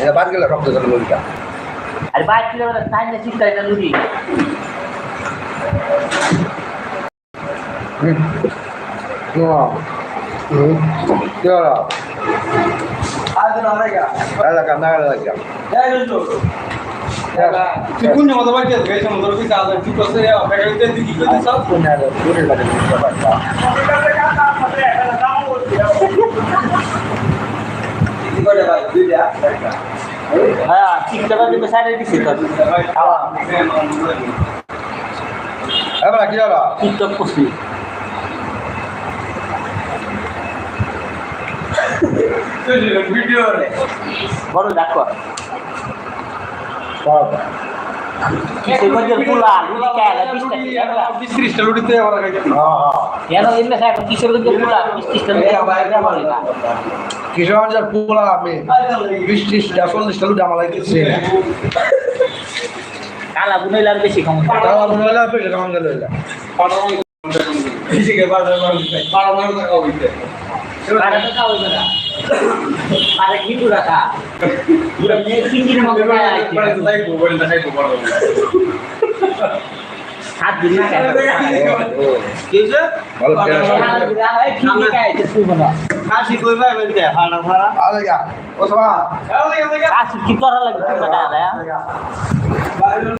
এটা বাদ গেলে রক্ত চলে বলিটা আর বাইক কিলো টাইম না চিন্তা এটা লুটি হুম হুম কি হলো এলাকা না এলাকা তুই কোন মতো ঠিক হ্যাঁ টিকটকে সাইডে তো। এবার কি হলো? টিকটক করছি। ভিডিও বড় ডাক্তার কিশোরগঞ্জের পোলা আমি বিশ ত্রিশটা চল্লিশটা লুটা আমার লাগতেছে কালা বুনাইলার বেশি ক্ষমতা মনে হলো পেটে কেমন গেল এটা এইদিকে বাজার বারো মাস টাকা হইছে পারে তো খাওয়া যাবে না কেন? কিছে ভালো খেলা হাত দিলি না, এই কিঞ্জি খাইছে, শুইবো না। কাশি কইবা বলতে হাড়া ফাড়া আরে গা ও কাশি কি করা লাগবে তুমি বেটা, রে?